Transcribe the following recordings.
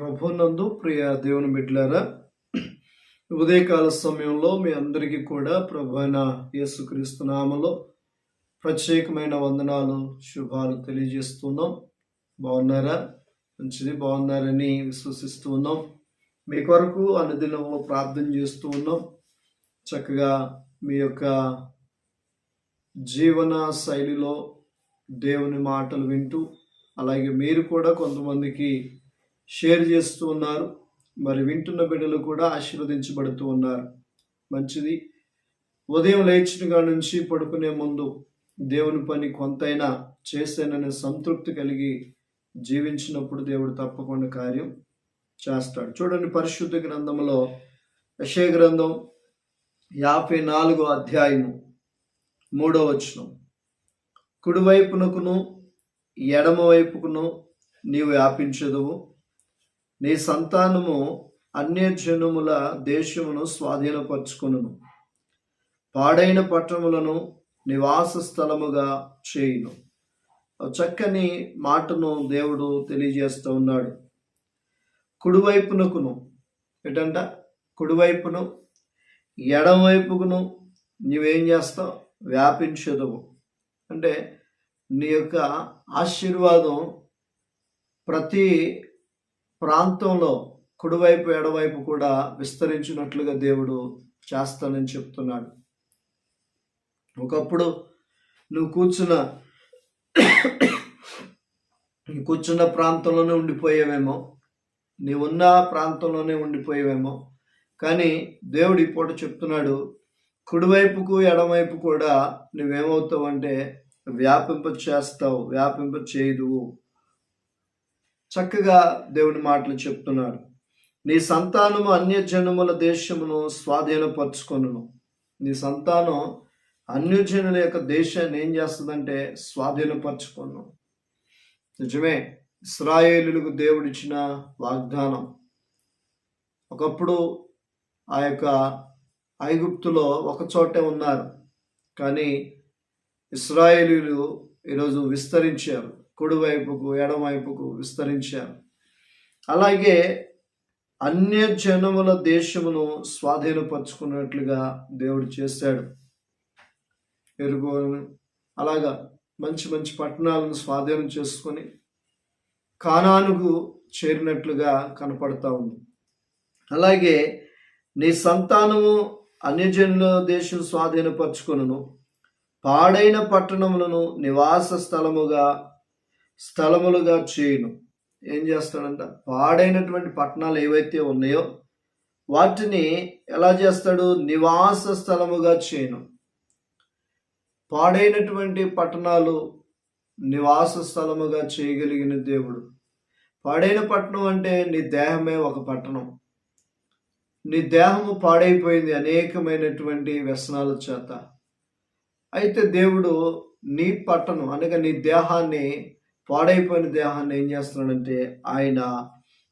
ప్రభునందు ప్రియ దేవుని బిడ్డలారా ఉదయకాల సమయంలో మీ అందరికీ కూడా ప్రభు అయిన యేసుక్రీస్తు నామలో ప్రత్యేకమైన వందనాలు శుభాలు తెలియజేస్తున్నాం. బాగున్నారా? మంచిది బాగున్నారని విశ్వసిస్తూ ఉన్నాం. మీ కొరకు అనుదినము ప్రార్థన చేస్తూ ఉన్నాం. చక్కగా మీ యొక్క జీవన శైలిలో దేవుని మాటలు వింటూ అలాగే మీరు కూడా కొంతమందికి షేర్ చేస్తూ ఉన్నారు. మరి వింటున్న బిడ్డలు కూడా ఆశీర్వదించబడుతూ ఉన్నారు. మంచిది. ఉదయం లేచిన కాడ నుంచి పడుకునే ముందు దేవుని పని కొంతైనా చేశాననే సంతృప్తి కలిగి జీవించినప్పుడు దేవుడు తప్పకుండా కార్యం చేస్తాడు. చూడండి పరిశుద్ధ గ్రంథంలో యశయ గ్రంథం యాభై నాలుగో అధ్యాయము మూడో వచనం. కుడివైపునకును ఎడమ వైపుకును నీవు వ్యాపించదువు. నీ సంతానము అన్యజనముల దేశమును స్వాధీనపరచుకొనును. పాడైన పట్టణములను నివాస స్థలముగా చేయును. చక్కని మాటను దేవుడు తెలియజేస్తూ ఉన్నాడు. కుడివైపునకును ఏంటంట కుడివైపును ఎడమవైపుకును నీవేం చేస్తావు? వ్యాపించదవు. అంటే నీ యొక్క ఆశీర్వాదం ప్రతి ప్రాంతంలో కుడివైపు ఎడవైపు కూడా విస్తరించినట్లుగా దేవుడు చేస్తానని చెప్తున్నాడు. ఒకప్పుడు నువ్వు కూర్చున్న నువ్వు కూర్చున్న ప్రాంతంలోనే ఉండిపోయేవేమో నీవున్న ప్రాంతంలోనే ఉండిపోయేవేమో కానీ దేవుడు ఈ పూట చెప్తున్నాడు కుడివైపుకు ఎడమవైపు కూడా నువ్వేమవుతావు అంటే వ్యాపింప చేస్తావు వ్యాపింప చేయదువు చక్కగా దేవుని మాటలు చెప్తున్నాడు నీ సంతానము అన్యజనముల దేశమును స్వాధీనపరచుకొను నీ సంతానం అన్యజనుల యొక్క దేశాన్ని ఏం చేస్తుందంటే స్వాధీనపరచుకున్నాం. నిజమే ఇస్రాయేలులకు దేవుడిచ్చిన వాగ్దానం. ఒకప్పుడు ఆ యొక్క ఐగుప్తులో ఒక చోటే ఉన్నారు. కానీ ఇస్రాయేలీలు ఈరోజు విస్తరించారు. కుడివైపుకు ఎడమవైపుకు విస్తరించారు. అలాగే అన్య జనముల దేశమును స్వాధీనపరుచుకున్నట్లుగా దేవుడు చేశాడు. ఎరుగు అలాగా మంచి మంచి పట్టణాలను స్వాధీనం చేసుకొని కానానుకు చేరినట్లుగా కనపడతా ఉంది. అలాగే నీ సంతానము అన్యజనుల దేశం స్వాధీనపరచుకొనును. పాడైన పట్టణములను నివాస స్థలముగా స్థలములుగా చేయును. ఏం చేస్తాడంట? పాడైనటువంటి పట్టణాలు ఏవైతే ఉన్నాయో వాటిని ఎలా చేస్తాడు? నివాస స్థలముగా చేయను. పాడైనటువంటి పట్టణాలు నివాస స్థలముగా చేయగలిగిన దేవుడు. పాడైన పట్టణం అంటే నీ దేహమే ఒక పట్టణం. నీ దేహము పాడైపోయింది అనేకమైనటువంటి వ్యసనాల చేత. అయితే దేవుడు నీ పట్టణం అనగా నీ దేహాన్ని పాడైపోయిన దేహాన్ని ఏం చేస్తున్నాడంటే ఆయన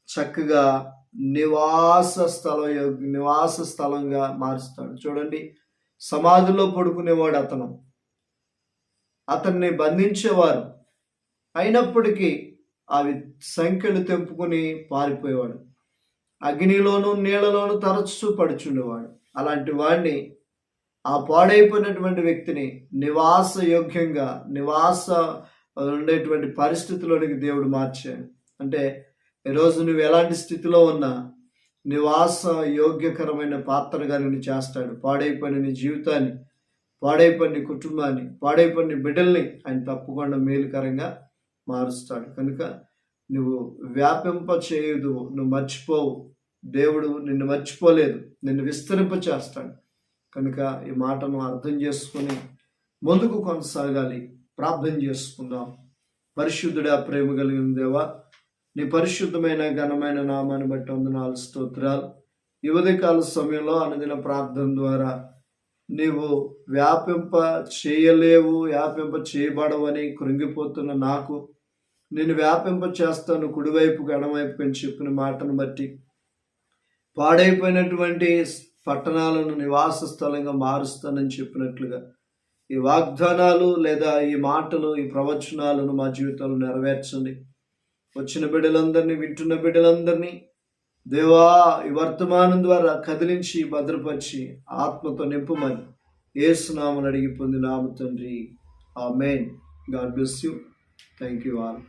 చక్కగా నివాస స్థలం నివాస స్థలంగా మారుస్తాడు. చూడండి సమాధిలో పడుకునేవాడు అతను. అతన్ని బంధించేవారు. అయినప్పటికీ అవి సంఖ్యలు తెంపుకొని పారిపోయేవాడు. అగ్నిలోను నీళ్ళలోను తరచు పడుచుండేవాడు. అలాంటి వాడిని ఆ పాడైపోయినటువంటి వ్యక్తిని నివాస యోగ్యంగా నివాస ఉండేటువంటి పరిస్థితిలోనికి దేవుడు మార్చాడు. అంటే ఈరోజు నువ్వు ఎలాంటి స్థితిలో ఉన్నా నివాస యోగ్యకరమైన పాత్రగా నేను చేస్తాడు. పాడైపోయిన నీ జీవితాన్ని పాడైపోయిన నీ కుటుంబాన్ని పాడైపోయిన నీ బిడ్డల్ని ఆయన తప్పకుండా మేలుకరంగా మారుస్తాడు. కనుక నువ్వు వ్యాపింప చేయదు నువ్వు మర్చిపోవు. దేవుడు నిన్ను మర్చిపోలేదు నిన్ను విస్తరింప చేస్తాడు. కనుక ఈ మాటను అర్థం చేసుకొని ముందుకు కొనసాగాలి. ప్రార్థన చేసుకుందాం. పరిశుద్ధుడా ప్రేమ కలిగిన దేవా నీ పరిశుద్ధమైన ఘనమైన నామాన్ని బట్టి వందనాలు స్తోత్రాలు. యువతికాల సమయంలో అనుదిన ప్రార్థన ద్వారా నీవు వ్యాపింప చేయలేవు వ్యాపింప చేయబడవని కృంగిపోతున్న నాకు నేను వ్యాపింప చేస్తాను కుడివైపుకు ఎడమవైపు అని చెప్పిన మాటను బట్టి పాడైపోయినటువంటి పట్టణాలను నివాస స్థలంగా మారుస్తానని చెప్పినట్లుగా ఈ వాగ్దానాలు లేదా ఈ మాటలు ఈ ప్రవచనాలను మా జీవితంలో నెరవేర్చండి. వచ్చిన బిడ్డలందరినీ వింటున్న బిడ్డలందరినీ దేవా ఈ వర్తమానం ద్వారా కదిలించి భద్రపరిచి ఆత్మతో నింపమని ఏసునామని అడిగి పొందినాము తండ్రి. Amen god bless you. Thank you all.